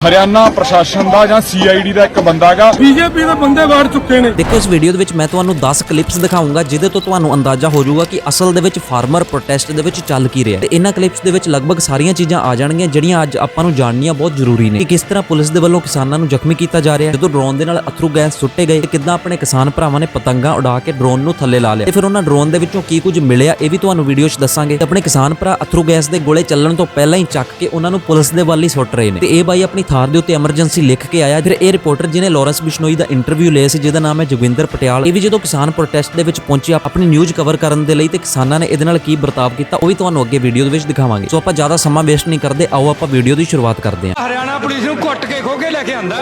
ਹਰਿਆਣਾ ਪ੍ਰਸ਼ਾਸਨ ਦਾ ਜਾਂ ਸੀਆਈਡੀ ਦਾ ਇੱਕ ਬੰਦਾ ਗਾ ਬੀਜੇਪੀ ਦੇ ਬੰਦੇ ਵਾੜ ਚੁੱਕੇ ਨੇ। ਦੇਖੋ ਇਸ ਵੀਡੀਓ ਦੇ ਵਿੱਚ ਮੈਂ ਤੁਹਾਨੂੰ 10 ਕਲਿੱਪਸ ਦਿਖਾਉਂਗਾ ਜਿਹਦੇ ਤੋਂ ਤੁਹਾਨੂੰ ਅੰਦਾਜ਼ਾ ਹੋ ਜਾਊਗਾ ਕਿ ਅਸਲ ਦੇ ਵਿੱਚ ਫਾਰਮਰ ਪ੍ਰੋਟੈਸਟ ਦੇ ਵਿੱਚ ਚੱਲ ਕੀ ਰਿਹਾ ਤੇ ਇਹਨਾਂ ਕਲਿੱਪਸ ਦੇ ਵਿੱਚ ਲਗਭਗ ਸਾਰੀਆਂ ਚੀਜ਼ਾਂ ਆ ਜਾਣਗੀਆਂ ਜਿਹੜੀਆਂ ਅੱਜ ਆਪਾਂ ਨੂੰ ਜਾਣਨੀਆਂ ਬਹੁਤ ਜ਼ਰੂਰੀ ਨੇ। ਕਿ ਕਿਸ ਤਰ੍ਹਾਂ ਪੁਲਿਸ ਦੇ ਵੱਲੋਂ ਕਿਸਾਨਾਂ ਨੂੰ ਜ਼ਖਮੀ ਕੀਤਾ ਜਾ ਰਿਹਾ ਜਦੋਂ ਡਰੋਨ ਦੇ ਨਾਲ ਅਥਰੂ ਗੈਸ ਸੁੱਟੇ ਗਏ ਤੇ ਕਿੱਦਾਂ ਆਪਣੇ ਕਿਸਾਨ ਭਰਾਵਾਂ ਨੇ ਪਤੰਗਾਂ ਉਡਾ ਕੇ ਡਰੋਨ ਨੂੰ ਥੱਲੇ ਲਾ ਲਿਆ। ਤੇ ਫਿਰ ਉਹਨਾਂ ਡਰੋਨ ਦੇ ਵਿੱਚੋਂ ਕੀ ਕੁਝ ਮਿਲਿਆ ਇਹ ਵੀ ਤੁਹਾਨੂੰ ਵੀਡੀਓ 'ਚ ਦੱਸਾਂਗੇ। ਤੇ ਆਪਣੇ ਕਿਸਾਨ ਭਰਾ ਅਥਰੂ ਗੈਸ ਦੇ ਗੋਲੇ ਚੱਲਣ ਤੋਂ ਪਹਿਲਾਂ ਹੀ ਚੱਕ ਕੇ ਉਹਨਾਂ ਨੂੰ ਪੁਲਿਸ ਦੇ ਵੱਲ ਹੀ ਸੁੱਟ ਰਹੇ ਨੇ। ਤੇ ਇਹ ਬਾਈ ਆਪਣੀ ਥਾਰ ਦੇ ਉੱਤੇ ਐਮਰਜੈਂਸੀ ਲਿਖ ਕੇ ਆਇਆ। ਫਿਰ ਇਹ ਰਿਪੋਰਟਰ ਜਿਹਨੇ ਲਾਰੈਂਸ ਬਿਸ਼ਨੋਈ ਦਾ ਇੰਟਰਵਿਊ ਲਿਆ ਸੀ ਜਿਹਦਾ ਨਾਮ ਹੈ ਜੋਗਿੰਦਰ ਪਟਿਆਲ। ਇਹ ਵੀ ਜਦੋਂ ਕਿਸਾਨ ਪ੍ਰੋਟੈਸਟ ਦੇ ਵਿੱਚ ਪਹੁੰਚੇ ਆਪਣੀ ਨਿਊਜ਼ ਕਵਰ ਕਰਨ ਦੇ ਲਈ ਤੇ ਕਿਸਾਨਾਂ ਨੇ ਇਹਦੇ ਨਾਲ ਕੀ ਵਰਤਾਵ ਕੀਤਾ ਉਹ ਵੀ ਤੁਹਾਨੂੰ ਅੱਗੇ ਵੀਡੀਓ ਦੇ ਵਿੱਚ ਦਿਖਾਵਾਂਗੇ। ਸੋ ਆਪਾਂ ਜ਼ਿਆਦਾ ਸਮਾਂ ਵੇਸਟ ਨਹੀਂ ਕਰਦੇ ਆਓ ਆਪਾਂ ਵੀਡੀਓ ਦੀ ਸ਼ੁਰੂਆਤ ਕਰਦੇ ਹਾਂ। ਹਰਿਆਣਾ ਪੁਲਿਸ ਨੂੰ ਕੁੱਟ ਕੇ ਖੋ ਕੇ ਲੈ ਕੇ ਆਂਦਾ।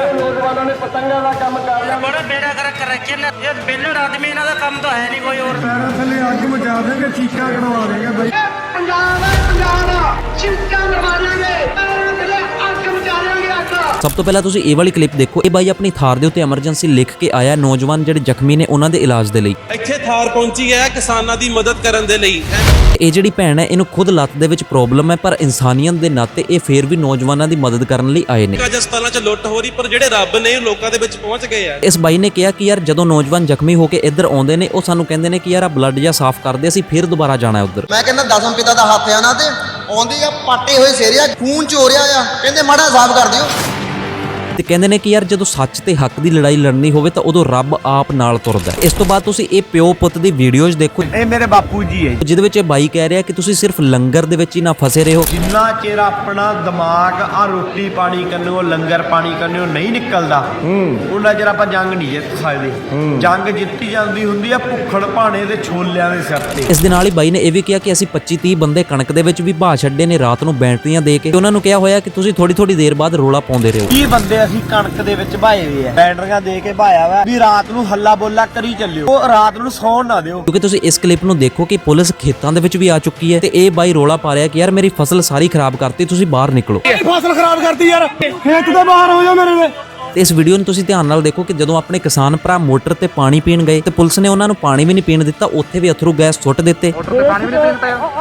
ਬੜਾ ਬੇੜਾ ਕਰ ਕਰ ਰੱਖਿਆ ਨਾ। ਇਹ ਬੇਲੜ ਆਦਮੀ ਇਹਨਾਂ ਦਾ ਕੰਮ ਤਾਂ ਹੈ ਨਹੀਂ ਕੋਈ ਹੋਰ। ਪੈਰਾਂ ਥੱਲੇ ਅੱਗ ਮਚਾ ਦੇਗੇ ਚੀਕਾਂ ਕਢਵਾ ਦੇਗੇ ਬਾਈ। ਪੰਜਾਬ ਹੈ ਪੰਜਾਬ ਦਾ ਚਿੰਤਾ ਮਰਵਾ ਦੇਣਗੇ ਪੈਰਾਂ ਥੱਲੇ ਸਭ ਤੋਂ ਪਹਿਲਾਂ ਤੁਸੀਂ ਇਹ ਵਾਲੀ ਕਲਿੱਪ ਦੇਖੋ। ਇਹ ਬਾਈ ਆਪਣੀ ਥਾਰ ਦੇ ਉੱਤੇ ਐਮਰਜੈਂਸੀ ਲਿਖ ਕੇ ਆਇਆ ਨੌਜਵਾਨ ਜਿਹੜੇ ਜ਼ਖਮੀ ਨੇ ਉਹਨਾਂ ਦੇ ਇਲਾਜ ਦੇ ਲਈ। ਇੱਥੇ ਥਾਰ ਪਹੁੰਚੀ ਹੈ ਕਿਸਾਨਾਂ ਦੀ ਮਦਦ ਕਰਨ ਦੇ ਲਈ। ਇਹ ਜਿਹੜੀ ਭੈਣ ਹੈ ਇਹਨੂੰ ਖੁਦ ਲੱਤ ਦੇ ਵਿੱਚ ਪ੍ਰੋਬਲਮ ਹੈ ਪਰ ਇਨਸਾਨੀਅਤ ਦੇ ਨਾਤੇ ਇਹ ਫੇਰ ਵੀ ਨੌਜਵਾਨਾਂ ਦੀ ਮਦਦ ਕਰਨ ਲਈ ਆਏ ਨੇ। ਹਸਪਤਾਲਾਂ 'ਚ ਲੁੱਟ ਹੋ ਰਹੀ ਪਰ ਜਿਹੜੇ ਰੱਬ ਨੇ ਉਹ ਲੋਕਾਂ ਦੇ ਵਿੱਚ ਪਹੁੰਚ ਗਏ ਆ। ਇਸ ਬਾਈ ਨੇ ਕਿਹਾ ਕਿ ਯਾਰ ਜਦੋਂ ਨੌਜਵਾਨ ਜ਼ਖਮੀ ਹੋ ਕੇ ਇੱਧਰ ਆਉਂਦੇ ਨੇ ਉਹ ਸਾਨੂੰ ਕਹਿੰਦੇ ਨੇ ਕਿ ਯਾਰ ਆ ਬਲੱਡ ਜਾਂ ਸਾਫ਼ ਕਰਦੇ ਅਸੀਂ ਫਿਰ ਦੁਬਾਰਾ ਜਾਣਾ ਹੈ ਉੱਧਰ। ਮੈਂ ਕਹਿੰਦਾ ਦਸਮ ਪਿਤਾ ਦਾ ਹੱਥ ਆ ਨਾ ਤੇ ਆਉਂਦੀ ਆ ਪਾਟੇ ਹੋਏ ਸਿਰ ਆ ਖੂਨ ਚੋ ਰਿਹਾ ਆ। ਕਹਿੰਦੇ ਮਾੜਾ ਸਾਫ਼ ਕਰ ਦਿਓ। ਤੇ ਕਹਿੰਦੇ ਨੇ ਕਿ ਯਾਰ ਜਦੋਂ ਸੱਚ ਤੇ ਹੱਕ ਦੀ ਲੜਾਈ ਲੜਨੀ ਹੋਵੇ ਤਾਂ ਉਦੋਂ ਰੱਬ ਆਪ ਨਾਲ ਤੁਰਦਾ ਹੈ। ਇਸ ਤੋਂ ਬਾਅਦ ਤੁਸੀਂ ਇਹ ਪਿਓ ਪੁੱਤ ਦੀ ਵੀਡੀਓਜ਼ ਦੇਖੋ। ਇਹ ਮੇਰੇ ਬਾਪੂ ਜੀ ਹੈ ਜਿਹਦੇ ਵਿੱਚ ਇਹ ਬਾਈ ਕਹਿ ਰਿਹਾ ਕਿ ਤੁਸੀਂ ਸਿਰਫ ਲੰਗਰ ਦੇ ਵਿੱਚ ਹੀ ਨਾ ਫਸੇ ਰਹੋ। ਜਿੰਨਾ ਚਿਰ ਆਪਣਾ ਦਿਮਾਗ ਆ ਰੋਟੀ ਪਾਣੀ ਕੰਨਿਓ ਲੰਗਰ ਪਾਣੀ ਕੰਨਿਓ ਨਹੀਂ ਨਿਕਲਦਾ। ਉਹਨਾਂ ਚਿਰ ਆਪਾਂ ਜੰਗ ਨਹੀਂ ਜਿੱਤ ਸਕਦੇ। ਜੰਗ ਜਿੱਤੀ ਜਾਂਦੀ ਹੁੰਦੀ ਆ ਭੁੱਖੜ ਭਾਣੇ ਦੇ ਛੋਲਿਆਂ ਦੇ ਸਿਰ ਤੇ। ਇਸ ਦੇ ਨਾਲ ਹੀ ਬਾਈ ਨੇ ਇਹ ਵੀ ਕਿਹਾ ਕਿ ਅਸੀਂ 25 30 ਬੰਦੇ ਕਣਕ ਦੇ ਵਿੱਚ ਵੀ ਬਾਹ ਛੱਡੇ ਨੇ ਰਾਤ ਨੂੰ ਬੈਟਰੀਆਂ ਦੇ ਕੇ। ਤੇ ਉਹਨਾਂ ਨੂੰ ਕਿਹਾ ਹੋਇਆ ਕਿ ਤੁਸੀਂ ਥੋੜੀ ਥੋੜੀ ਦੇਰ ਬਾਅਦ ਰੋਲਾ ਪਾਉਂਦੇ ਰਹੋ। ਕੀ ਬੰਦੇ ਅਸੀਂ ਕਣਕ ਦੇ ਵਿੱਚ ਭਾਏ ਹੋਏ ਆ। ਬੈਟਰੀਆਂ ਦੇ ਕੇ ਭਾਇਆ ਵਾ ਵੀ ਰਾਤ ਨੂੰ ਹੱਲਾ ਬੋਲਾ ਕਰੀ ਚੱਲਿਓ। ਉਹ ਰਾਤ ਨੂੰ ਸੌਣ ਨਾ ਦਿਓ। ਕਿਉਂਕਿ ਤੁਸੀਂ ਇਸ ਕਲਿੱਪ ਨੂੰ ਦੇਖੋ ਕਿ ਪੁਲਿਸ ਖੇਤਾਂ ਦੇ ਵਿੱਚ ਵੀ ਆ ਚੁੱਕੀ ਹੈ ਤੇ ਇਹ ਬਾਈ ਰੋਲਾ ਪਾ ਰਿਹਾ ਕਿ ਯਾਰ ਮੇਰੀ ਫਸਲ ਸਾਰੀ ਖਰਾਬ ਕਰਤੀ ਤੁਸੀਂ ਬਾਹਰ ਨਿਕਲੋ। ਫਸਲ ਖਰਾਬ ਕਰਤੀ ਯਾਰ। ਖੇਤ ਤੋਂ ਬਾਹਰ ਹੋ ਜਾ ਮੇਰੇ ਤੇ ਇਸ ਵੀਡੀਓ ਨੂੰ ਤੁਸੀਂ ਧਿਆਨ ਨਾਲ ਦੇਖੋ ਕਿ ਜਦੋਂ ਆਪਣੇ ਕਿਸਾਨ ਭਰਾ ਮੋਟਰ ਤੇ ਪਾਣੀ ਪੀਣ ਗਏ ਤੇ ਪੁਲਿਸ ਨੇ ਉਹਨਾਂ ਨੂੰ ਪਾਣੀ ਵੀ ਨਹੀਂ ਪੀਣ ਦਿੱਤਾ ਉੱਥੇ ਵੀ ਅਥਰੂ ਗੈਸ ਸੁੱਟ ਦਿੱਤੇ।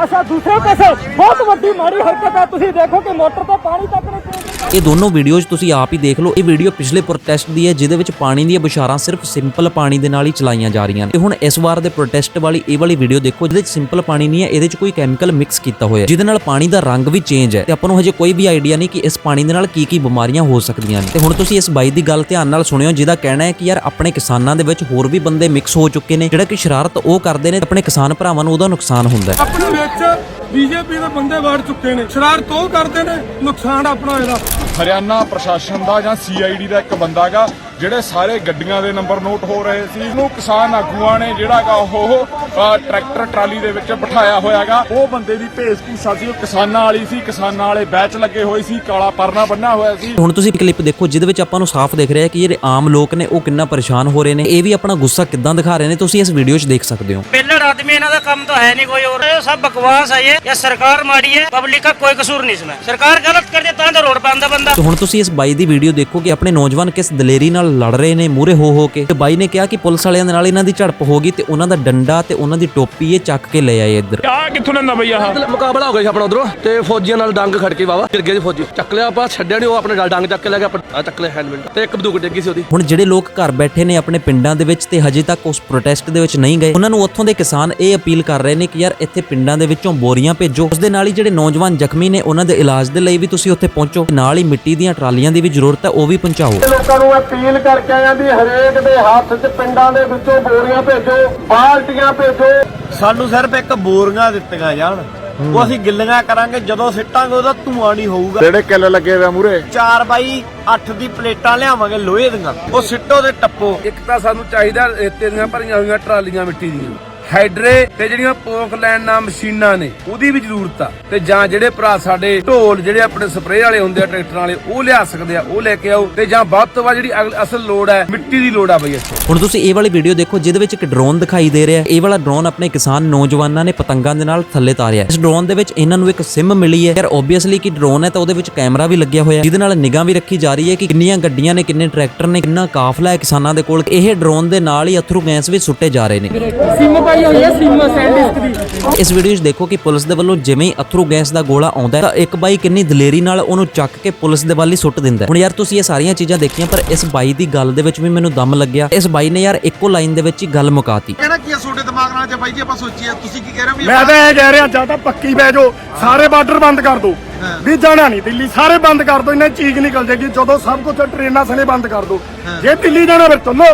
ਅੱਛਾ ਦੂਸਰੇ ਪਾਸੇ ਬਹੁਤ ਵੱਡੀ ਮਾੜੀ ਹਰਕਤ ਹੈ। ਤੁਸੀਂ ਦੇਖੋ ਕਿ ਮੋਟਰ ਤੋਂ ਪਾਣੀ ਤੱਕ ਨਹੀਂ ਪਹੁੰਚਦਾ ਇਹ ਦੋਨੋਂ ਵੀਡੀਓਜ਼ ਤੁਸੀਂ ਆਪ ਹੀ ਦੇਖ ਲਓ। ਇਹ ਵੀਡੀਓ ਪਿਛਲੇ ਪ੍ਰੋਟੈਸਟ ਦੀ ਹੈ ਜਿਹਦੇ ਵਿੱਚ ਪਾਣੀ ਦੀਆਂ ਬੁਸ਼ਾਰਾਂ ਸਿਰਫ ਸਿੰਪਲ ਪਾਣੀ ਦੇ ਨਾਲ ਹੀ ਚਲਾਈਆਂ ਜਾ ਰਹੀਆਂ ਨੇ। ਤੇ ਹੁਣ ਇਸ ਵਾਰ ਦੇ ਪ੍ਰੋਟੈਸਟ ਵਾਲੀ ਇਹ ਵਾਲੀ ਵੀਡੀਓ ਦੇਖੋ ਜਿਹਦੇ ਵਿੱਚ ਸਿੰਪਲ ਪਾਣੀ ਨਹੀਂ ਹੈ ਇਹਦੇ ਵਿੱਚ ਕੋਈ ਕੈਮੀਕਲ ਮਿਕਸ ਕੀਤਾ ਹੋਇਆ ਹੈ, ਜਿਹਦੇ ਨਾਲ ਪਾਣੀ ਦਾ ਰੰਗ ਵੀ ਚੇਂਜ ਹੈ। ਤੇ ਆਪਾਂ ਨੂੰ ਹਜੇ ਕੋਈ ਵੀ ਆਈਡੀਆ ਨਹੀਂ ਕਿ ਇਸ ਪਾਣੀ ਦੇ ਨਾਲ ਕੀ ਕੀ ਬਿਮਾਰੀਆਂ ਹੋ ਸਕਦੀਆਂ ਨੇ। ਤੇ ਹੁਣ ਤੁਸੀਂ ਇਸ ਬਾਈ ਦੀ ਗੱਲ ਧਿਆਨ ਨਾਲ ਸੁਣਿਓ ਜਿਹਦਾ ਕਹਿਣਾ ਹੈ ਕਿ ਯਾਰ ਆਪਣੇ ਕਿਸਾਨਾਂ ਦੇ ਵਿੱਚ ਹੋਰ ਵੀ ਬੰਦੇ ਮਿਕਸ ਹੋ ਚੁੱਕੇ ਨੇ ਜਿਹੜਾ ਕਿ ਸ਼ਰਾਰਤ ਉਹ ਕਰਦੇ ਨੇ ਆਪਣੇ ਕਿਸਾਨ ਭਰਾਵਾਂ ਨੂੰ ਉਹਦਾ ਨੁਕਸਾਨ ਹੁੰਦਾ ਹੈ। ਆਪਣੇ ਵਿੱਚ ਬੀਜੇਪੀ ਦੇ ਬੰਦੇ ਵਾੜ ਚੁੱਕੇ ਨੇ ਸ਼ਰਾਰਤ ਉਹ ਕਰਦੇ ਨੇ ਨੁਕਸਾਨ ਆਪਣਾ ਇਹਦਾ। ਹਰਿਆਣਾ ਪ੍ਰਸ਼ਾਸਨ ਦਾ ਜਾਂ ਸੀਆਈਡੀ ਦਾ ਇੱਕ ਬੰਦਾ ਗਾ ਜਿਹੜੇ ਸਾਰੇ ਗੱਡੀਆਂ ਦੇ ਨੰਬਰ ਨੋਟ ਹੋ ਰਹੇ ਸੀ ਉਹਨੂੰ ਕਿਸਾਨ ਆਗੂਆਂ ਨੇ ਜਿਹੜਾਗਾ ਉਹ ਟਰੈਕਟਰ ਟਰਾਲੀ ਦੇ ਵਿੱਚ ਬਿਠਾਇਆ ਹੋਇਆਗਾ। ਉਹ ਬੰਦੇ ਦੀ ਭੇਸ ਭੂਸਾ ਸੀ ਉਹ ਕਿਸਾਨਾਂ ਵਾਲੀ ਸੀ ਕਿਸਾਨਾਂ ਵਾਲੇ ਬੈਚ ਲੱਗੇ ਹੋਏ ਸੀ ਕਾਲਾ ਪਰਨਾ ਬੰਨਾ ਹੋਇਆ ਸੀ। ਹੁਣ ਤੁਸੀਂ ਕਲਿੱਪ ਦੇਖੋ ਜਿਹਦੇ ਵਿੱਚ ਆਪਾਂ ਨੂੰ ਸਾਫ਼ ਦਿਖ ਰਿਹਾ ਕਿ ਜਿਹੜੇ ਆਮ ਲੋਕ ਨੇ ਉਹ ਕਿੰਨਾ ਪਰੇਸ਼ਾਨ ਹੋ ਰਹੇ ਨੇ। ਇਹ ਵੀ ਆਪਣਾ ਗੁੱਸਾ ਕਿੱਦਾਂ ਦਿਖਾ ਰਹੇ ਨੇ ਤੁਸੀਂ ਇਸ ਵੀਡੀਓ 'ਚ ਦੇਖ ਸਕਦੇ ਹੋ। ਪਹਿਲਾ ਆਦਮੀ ਇਹਨਾਂ ਦਾ ਕੰਮ ਤਾਂ ਹੈ ਨਹੀਂ ਕੋਈ ਹੋਰ। ਸਭ ਬਕਵਾਸ ਹੈ ਇਹ। ਇਹ ਸਰਕਾਰ ਮਾੜੀ ਹੈ ਪਬਲਿਕ ਦਾ ਕੋਈ ਕਸੂਰ ਨਹੀਂ ਇਸ ਵਿੱਚ। ਸਰਕਾਰ ਗਲਤ ਕਰਦੇ ਤਾਂ ਦਾ ਰੋਡ ਬੰਦਾ ਬੰਦਾ। ਹੁਣ ਤੁਸੀਂ ਇਸ ਬਾਈ ਦੀ ਵੀਡੀਓ ਦੇਖੋ ਕਿ ਆਪਣੇ ਨੌਜਵਾਨ ਕਿਸ ਦਲੇਰੀ ਨਾਲ ਲੜ ਰਹੇ ਨੇ ਮੂਰੇ ਹੋ ਹੋ ਕੇ। ਤੇ ਬਾਈ ਨੇ ਕਿਹਾ ਕਿ ਪੁਲਿਸ ਵਾਲਿਆਂ ਦੇ ਨਾਲ ਇਹਨਾਂ ਦੀ ਝੜਪ ਹੋ ਗਈ ਤੇ ਉਹਨਾਂ ਦਾ ਡੰਡਾ ਤੇ ਉਹਨਾਂ ਦੀ ਟੋਪੀ ਇਹ ਚੱਕ ਕੇ ਲੈ ਆਏ ਇੱਧਰ। ਆ ਕਿੱਥੋਂ ਲੈਂਦਾ ਬਈ ਆਹ? ਮੁਕਾਬਲਾ ਹੋ ਗਿਆ ਸੀ ਆਪਣਾ ਉਧਰੋਂ। ਤੇ ਫੌਜੀਆਂ ਨਾਲ ਡੰਗ ਖੜ ਕੇ ਵਾਵਾ ਗਿਰ ਗਏ ਸੀ ਫੌਜੀ। ਚੱਕ ਲਿਆ ਆਪਾਂ ਛੱਡਿਆ ਨਹੀਂ ਉਹ ਆਪਣੇ ਨਾਲ ਡੰਗ ਚੱਕ ਕੇ ਲੈ ਗਿਆ ਆ ਚੱਕ ਲਿਆ ਹੈਂਡਮੈਂਟ ਤੇ ਇੱਕ ਬੰਦੂਕ ਡਿੱਗੀ ਸੀ ਉਹਦੀ। ਹੁਣ ਜਿਹੜੇ ਲੋਕ ਘਰ ਬੈਠੇ ਨੇ ਆਪਣੇ ਪਿੰਡਾਂ ਦੇ ਵਿੱਚ ਤੇ ਹਜੇ ਤੱਕ ਉਸ ਪ੍ਰੋਟੈਸਟ ਦੇ ਵਿੱਚ ਨਹੀਂ ਗਏ ਉਹਨਾਂ ਨੂੰ ਉੱਥੋਂ ਦੇ ਕਿਸਾਨ ਇਹ ਅਪੀਲ ਕਰ ਰਹੇ ਨੇ ਕਿ ਯਾਰ ਇੱਥੇ ਪਿੰਡਾਂ ਦੇ ਵਿੱਚੋਂ ਬੋਰੀਆਂ ਭੇਜੋ। ਉਸ ਦੇ ਨਾਲ ਹੀ ਜਿਹੜੇ ਨੌਜਵਾਨ ਜ਼ਖਮੀ ਨੇ ਉਹਨਾਂ ਦੇ ਇਲਾਜ ਦੇ ਲਈ ਵੀ ਤੁਸੀਂ ਉੱਥੇ ਪਹੁੰਚੋ। ਤੇ ਨਾਲ ਹੀ ਮਿੱਟੀ ਦੀਆਂ ਟਰਾਲੀਆਂ ਦੀ ਵੀ ਜ਼ਰੂਰਤ ਹੈ ਉਹ ਵੀ ਪਹੁੰਚਾਓ। ਲੋਕਾਂ ਨੂੰ ਅਪੀਲ ਕਰਕੇ ਆਇਆ ਵੀ ਹਰੇਕ ਦੇ ਹੱਥ 'ਚ ਪਿੰਡਾਂ ਦੇ ਵਿੱਚੋਂ ਬੋਰੀਆਂ ਭੇਜੋ ਬਾਲਟੀਆਂ ਭੇਜੋ। ਸਾਨੂੰ ਸਿਰਫ ਇੱਕ ਬੋਰੀਆਂ ਦਿੱਤੀਆਂ ਜਾਣ। ਉਹ ਅਸੀਂ ਗਿੱਲੀਆਂ ਕਰਾਂਗੇ ਜਦੋਂ ਸਿੱਟਾਂਗੇ ਉਹਦਾ ਧੂਆਂ ਨਹੀਂ ਹੋਊਗਾ। ਜਿਹੜੇ ਕਿੱਲ ਲੱਗੇ ਹੋਏ ਮੂਰੇ 4 ਬਾਈ 8 ਦੀ ਪਲੇਟਾਂ ਲਿਆਵਾਂਗੇ ਲੋਹੇ ਦੀਆਂ। ਉਹ ਸਿੱਟੋ ਤੇ ਟੱਪੋ। ਇੱਕ ਤਾਂ ਸਾਨੂੰ ਚਾਹੀਦਾ ਰੇਤੇ ਦੀਆਂ ਭਰੀਆਂ ਹੋਈਆਂ ਟਰਾਲੀਆਂ ਮਿੱਟੀ ਦੀਆਂ। ਹਾਈਡਰੇ ਤੇ ਜਿਹੜੀਆਂ ਪੋਕ ਲੈਣ ਨਾਲ ਮਸ਼ੀਨਾਂ ਨੇ ਉਹਦੀ ਵੀ ਜ਼ਰੂਰਤ ਆ। ਤੇ ਜਾਂ ਜਿਹੜੇ ਭਰਾ ਸਾਡੇ ਢੋਲ ਜਿਹੜੇ ਆਪਣੇ ਸਪਰੇਅ ਵਾਲੇ ਹੁੰਦੇ ਆ ਟਰੈਕਟਰਾਂ ਵਾਲੇ ਉਹ ਲਿਆ ਸਕਦੇ ਆ ਉਹ ਲੈ ਕੇ ਆਓ। ਤੇ ਜਾਂ ਵੱਧ ਤੋਂ ਵੱਧ ਜਿਹੜੀ ਅਸਲ ਲੋੜ ਹੈ ਮਿੱਟੀ ਦੀ ਲੋੜ ਆ ਬਈ ਇੱਥੇ। ਹੁਣ ਤੁਸੀਂ ਇਹ ਵਾਲੀ ਵੀਡੀਓ ਦੇਖੋ ਜਿਹਦੇ ਵਿੱਚ ਇੱਕ ਡਰੋਨ ਦਿਖਾਈ ਦੇ ਰਿਹਾ ਇਹ ਵਾਲਾ ਡਰੋਨ ਆਪਣੇ ਕਿਸਾਨ ਨੌਜਵਾਨਾਂ ਨੇ ਪਤੰਗਾਂ ਦੇ ਨਾਲ ਥੱਲੇ ਤਾਰਿਆ। ਇਸ ਡਰੋਨ ਦੇ ਵਿੱਚ ਇਹਨਾਂ ਨੂੰ ਇੱਕ ਸਿਮ ਮਿਲੀ ਹੈ। ਯਾਰ ਓਬਵੀਅਸਲੀ ਕਿ ਡਰੋਨ ਹੈ ਤਾਂ ਉਹਦੇ ਵਿੱਚ ਕੈਮਰਾ ਵੀ ਲੱਗਿਆ ਹੋਇਆ ਜਿਹਦੇ ਨਾਲ ਨਿਗਾਹ ਵੀ ਰੱਖੀ ਜਾ ਰਹੀ ਹੈ ਕਿ ਕਿੰਨੀਆਂ ਗੱਡੀਆਂ ਨੇ ਕਿੰਨੇ ਟਰੈਕਟਰ ਨੇ ਕਿੰਨਾ ਕਾਫਲਾ ਹੈ ਕਿਸਾਨਾਂ ਦੇ ਕੋਲ। ਇਹ ਡਰੋਨ ਦੇ ਨਾਲ ਹੀ ਅਥਰੂ ਗੈਸ ਵੀ ਸੁੱਟੇ ਜਾ ਰਹੇ ਨੇ। ਸਿਮ ਭਾਈ। ਲਾਈ ਹੋਈ ਹੈ ਸੀਮਾ ਸੈਂਡਿਸਕ ਦੀ। ਇਸ ਵੀਡੀਓ 'ਚ ਦੇਖੋ ਕਿ ਪੁਲਿਸ ਦੇ ਵੱਲੋਂ ਜਿਵੇਂ ਹੀ ਅਥਰੂ ਗੈਸ ਦਾ ਗੋਲਾ ਆਉਂਦਾ ਤਾਂ ਇੱਕ ਬਾਈ ਕਿੰਨੀ ਦਲੇਰੀ ਨਾਲ ਉਹਨੂੰ ਚੱਕ ਕੇ ਪੁਲਿਸ ਦੇ ਵੱਲ ਹੀ ਸੁੱਟ ਦਿੰਦਾ। ਹੁਣ ਯਾਰ ਤੁਸੀਂ ਇਹ ਸਾਰੀਆਂ ਚੀਜ਼ਾਂ ਦੇਖੀਆਂ ਪਰ ਇਸ ਬਾਈ ਦੀ ਗੱਲ ਦੇ ਵਿੱਚ ਵੀ ਮੈਨੂੰ ਦਮ ਲੱਗਿਆ। ਇਸ ਬਾਈ ਨੇ ਯਾਰ ਇੱਕੋ ਲਾਈਨ ਦੇ ਵਿੱਚ ਹੀ ਗੱਲ ਮੁਕਾਤੀ। ਕਹਿਣਾ ਕੀ ਆ ਤੁਹਾਡੇ ਦਿਮਾਗ ਨਾਲ ਜੇ ਬਾਈ ਜੀ ਆਪਾਂ ਸੋਚੀਏ ਤੁਸੀਂ ਕੀ ਕਹਿ ਰਹੇ ਹੋ ਵੀ ਮੈਂ ਤਾਂ ਇਹ ਕਹਿ ਰਿਹਾ ਜਾਂ ਤਾਂ ਪੱਕੀ ਬਹਿ ਜਾਓ ਸਾਰੇ ਬਾਰਡਰ ਬੰਦ ਕਰ ਦਿਓ ਵੀ ਜਾਣਾ ਨਹੀਂ ਦਿੱਲੀ ਸਾਰੇ ਬੰਦ ਕਰ ਦਿਓ ਇਹਨਾਂ ਚੀਕ ਨਿਕਲ ਜਾਏਗੀ ਜਦੋਂ ਸਭ ਕੁਝ ਟ੍ਰੇਨਾਂ ਸਨੇ ਬੰਦ ਕਰ ਦਿਓ ਜੇ ਦਿੱਲੀ ਜਾਣਾ ਫਿਰ ਚੱਲੋ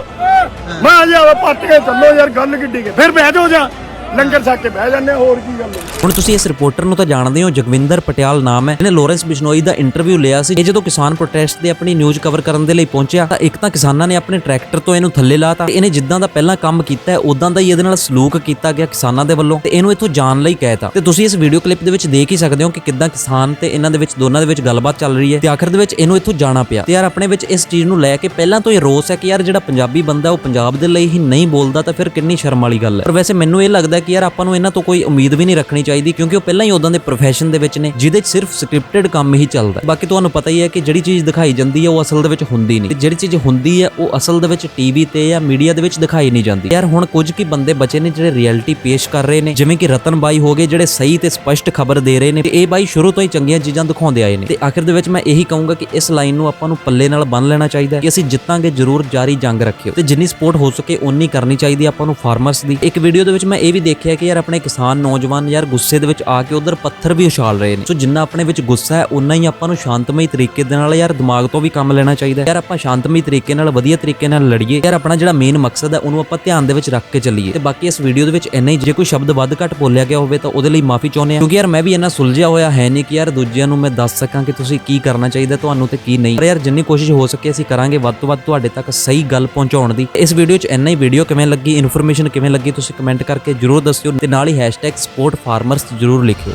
ਮੈਂ ਜਾ ਪੱਟ ਕੇ ਚੱਲੋ ਯਾਰ ਗੱਲ ਕਿੱਡੀ ਕੇ ਫਿਰ ਬਹਿ ਜਾਓ ਜਾ। ਲੰਗਰ ਛਕ ਕੇ ਬਹਿ ਜਾਂਦੇ ਹੋਰ ਕੀ ਗੱਲ ਹੈ ਹੁਣ ਤੁਸੀਂ ਇਸ ਰਿਪੋਰਟਰ ਨੂੰ ਤਾਂ ਜਾਣਦੇ ਹੋ, ਜਗਵਿੰਦਰ ਪਟਿਆਲ ਨਾਮ ਹੈ। ਇਹਨੇ ਲੋਰੈਂਸ ਬਿਸ਼ਨੋਈ ਦਾ ਇੰਟਰਵਿਊ ਲਿਆ ਸੀ। ਇਹ ਜਦੋਂ ਕਿਸਾਨ ਪ੍ਰੋਟੈਸਟ ਦੇ ਆਪਣੀ ਨਿਊਜ਼ ਕਵਰ ਕਰਨ ਦੇ ਲਈ ਪਹੁੰਚਿਆ, ਤਾਂ ਇੱਕ ਤਾਂ ਕਿਸਾਨਾਂ ਨੇ ਆਪਣੇ ਟਰੈਕਟਰ ਤੋਂ ਇਹਨੂੰ ਥੱਲੇ ਲਾਤਾ। ਤੇ ਇਹਨੇ ਜਿੱਦਾਂ ਦਾ ਪਹਿਲਾਂ ਕੰਮ ਕੀਤਾ ਹੈ ਉਦਾਂ ਦਾ ਹੀ ਇਹਦੇ ਨਾਲ ਸਲੂਕ ਕੀਤਾ ਗਿਆ ਕਿਸਾਨਾਂ ਦੇ ਵੱਲੋਂ। ਤੇ ਇਹਨੂੰ ਇੱਥੋਂ ਜਾਣ ਲਈ ਕਹਿਤਾ। ਤੇ ਤੁਸੀਂ ਇਸ ਵੀਡੀਓ ਕਲਿੱਪ ਦੇ ਵਿੱਚ ਦੇਖ ਹੀ ਸਕਦੇ ਹੋ ਕਿ ਕਿੱਦਾਂ ਕਿਸਾਨ ਤੇ ਇਹਨਾਂ ਦੇ ਵਿੱਚ, ਦੋਨਾਂ ਦੇ ਵਿੱਚ ਗੱਲਬਾਤ ਚੱਲ ਰਹੀ ਹੈ। ਤੇ ਆਖਰ ਦੇ ਵਿੱਚ ਇਹਨੂੰ ਇੱਥੋਂ ਜਾਣਾ ਪਿਆ। ਤੇ ਯਾਰ ਆਪਣੇ ਵਿੱਚ ਇਸ ਚੀਜ਼ ਨੂੰ ਲੈ ਕੇ ਪਹਿਲਾਂ ਤੋਂ ਹੀ ਰੋਸ ਹੈ ਕਿ ਯਾਰ ਜਿਹੜਾ ਪੰਜਾਬੀ ਬੰਦਾ ਉਹ ਪੰਜਾਬ ਦੇ ਲਈ ਹੀ ਨਹੀਂ ਬੋਲਦਾ, ਤਾਂ ਫਿਰ ਕਿੰਨੀ ਸ਼ਰਮ ਵਾਲੀ ਗੱਲ ਹੈ। ਪਰ ਵੈਸੇ ਮੈਨੂੰ ਇਹ ਲੱਗਦਾ ਕਿ ਯਾਰ ਆਪਾਂ ਨੂੰ ਇਹਨਾਂ ਤੋਂ ਕੋਈ ਉਮੀਦ ਵੀ ਨਹੀਂ ਰੱਖਣੀ ਚਾਹੀਦੀ ਕਿਉਂਕਿ ਉਹ ਪਹਿਲਾਂ ਹੀ ਉਦਾਂ ਦੇ profession ਦੇ ਵਿੱਚ ਨੇ, ਜਿਹਦੇ 'ਚ ਸਿਰਫ ਸਕ੍ਰਿਪਟਡ ਕੰਮ ਹੀ ਚੱਲਦਾ ਬਾਕੀ ਤੁਹਾਨੂੰ ਪਤਾ ਹੀ ਹੈ ਕਿ ਜਿਹੜੀ ਚੀਜ਼ ਦਿਖਾਈ ਜਾਂਦੀ ਹੈ, ਉਹ ਅਸਲ ਦੇ ਵਿੱਚ ਹੁੰਦੀ ਨਹੀਂ। ਤੇ ਜਿਹੜੀ ਚੀਜ਼ ਹੁੰਦੀ ਹੈ, ਉਹ ਅਸਲ ਦੇ ਵਿੱਚ ਟੀਵੀ ਤੇ ਜਾਂ ਮੀਡੀਆ ਦੇ ਵਿੱਚ ਦਿਖਾਈ ਨਹੀਂ ਜਾਂਦੀ। ਯਾਰ ਹੁਣ ਕੁਝ ਕੀ ਬੰਦੇ ਬਚੇ ਨੇ ਜਿਹੜੇ ਰਿਐਲਿਟੀ ਪੇਸ਼ ਕਰ ਰਹੇ ਨੇ, ਜਿਵੇਂ ਕਿ ਰਤਨ ਬਾਈ ਹੋ ਗਏ, ਜਿਹੜੇ ਸਹੀ ਤੇ ਸਪਸ਼ਟ ਖਬਰ ਦੇ ਰਹੇ ਨੇ। ਤੇ ਇਹ ਬਾਈ ਸ਼ੁਰੂ ਤੋਂ ਹੀ ਚੰਗੀਆਂ ਚੀਜ਼ਾਂ ਦਿਖਾਉਂਦੇ ਆਏ ਨੇ। ਤੇ ਆਖਿਰ ਦੇ ਵਿੱਚ ਮੈਂ ਇਹੀ ਕਹੂੰਗਾ ਕਿ ਇਸ ਲਾਈਨ ਨੂੰ ਆਪਾਂ ਨੂੰ ਪੱਲੇ ਨਾਲ ਬੰਨ ਲੈਣਾ ਚਾਹੀਦਾ ਕਿ ਅਸੀਂ ਜਿੱਤਾਂਗੇ, ਜ਼ਰੂਰ ਜਾਰੀ ਜੰਗ ਰੱਖਿਓ। ਤੇ ਜਿੰਨੀ ਸਪੋਰਟ ਹੋ ਸਕੇ ਉਨੀ ਕਰਨੀ ਚਾਹੀਦੀ ਹੈ ਆਪਾਂ ਨੂੰ ਫਾਰਮਰਸ ਦੀ। ਇੱਕ ਵੀਡੀਓ ਦੇ ਵਿੱਚ ਮੈਂ ਇਹ ਵੀ ਦੇਖਿਆ ਕਿ ਯਾਰ ਆਪਣੇ ਕਿਸਾਨ ਨੌਜਵਾਨ ਯਾਰ ਗੁੱਸੇ ਦੇ ਵਿੱਚ ਆ ਕੇ ਉਧਰ ਪੱਥਰ ਵੀ ਉਛਾਲ ਰਹੇ ਨੇ। ਸੋ ਜਿੰਨਾ ਆਪਣੇ ਵਿੱਚ ਗੁੱਸਾ ਹੈ ਉਨਾ ਹੀ ਆਪਾਂ ਨੂੰ ਸ਼ਾਂਤਮਈ ਤਰੀਕੇ ਦੇ ਨਾਲ ਯਾਰ ਦਿਮਾਗ ਤੋਂ ਵੀ ਕੰਮ ਲੈਣਾ ਚਾਹੀਦਾ ਯਾਰ ਆਪਾਂ ਸ਼ਾਂਤਮਈ ਤਰੀਕੇ ਨਾਲ, ਵਧੀਆ ਤਰੀਕੇ ਨਾਲ ਲੜੀਏ। ਯਾਰ ਆਪਣਾ ਜਿਹੜਾ ਮੇਨ ਮਕਸਦ ਹੈ, ਉਹਨੂੰ ਆਪਾਂ ਧਿਆਨ ਦੇ ਵਿੱਚ ਰੱਖ ਕੇ ਚੱਲੀਏ। ਤੇ ਬਾਕੀ ਇਸ ਵੀਡੀਓ ਦੇ ਵਿੱਚ ਇੰਨਾ ਹੀ। ਜੇ ਕੋਈ ਸ਼ਬਦ ਵੱਧ ਘੱਟ ਬੋਲਿਆ ਗਿਆ ਹੋਵੇ ਤਾਂ ਉਹਦੇ ਲਈ ਮਾਫੀ ਚਾਹੁੰਦੇ ਹਾਂ। ਕਿਉਂਕਿ ਯਾਰ ਮੈਂ ਵੀ ਇੰਨਾ ਸੁਲਝਿਆ ਹੋਇਆ ਹੈ ਨਹੀਂ ਕਿ ਯਾਰ ਦੂਜਿਆਂ ਨੂੰ ਮੈਂ ਦੱਸ ਸਕਾਂ ਕਿ ਤੁਸੀਂ ਕੀ ਕਰਨਾ ਚਾਹੀਦਾ, ਤੁਹਾਨੂੰ ਤੇ ਕੀ ਨਹੀਂ। ਪਰ ਯਾਰ ਜਿੰਨੀ ਕੋਸ਼ਿਸ਼ ਹੋ ਸਕੇ ਅਸੀਂ ਕਰਾਂਗੇ ਵੱਧ ਤੋਂ ਵੱਧ ਤੁਹਾਡੇ ਤੱਕ ਸਹੀ ਗੱਲ ਪਹੁੰਚਾਉਣ ਦੀ। ਇਸ ਵੀਡੀਓ 'ਚ ਇੰਨਾ ਹੀ ਵੀਡੀਓ ਕਿਵੇਂ ਲੱਗੀ ਇਨਫੋਰਮੇਸ਼ਨ ਕਿਵੇਂ ਲੱਗੀ, ਤੁਸੀਂ ਕਮੈਂਟ ਕਰਕੇ ਜਰੂਰ ਦੱਸਿਓ ਤੇ ਨਾਲ ਹੀ #ਸਪੋਰਟ ਫਾਰਮਰਸ ਜਰੂਰ ਲਿਖਿਓ।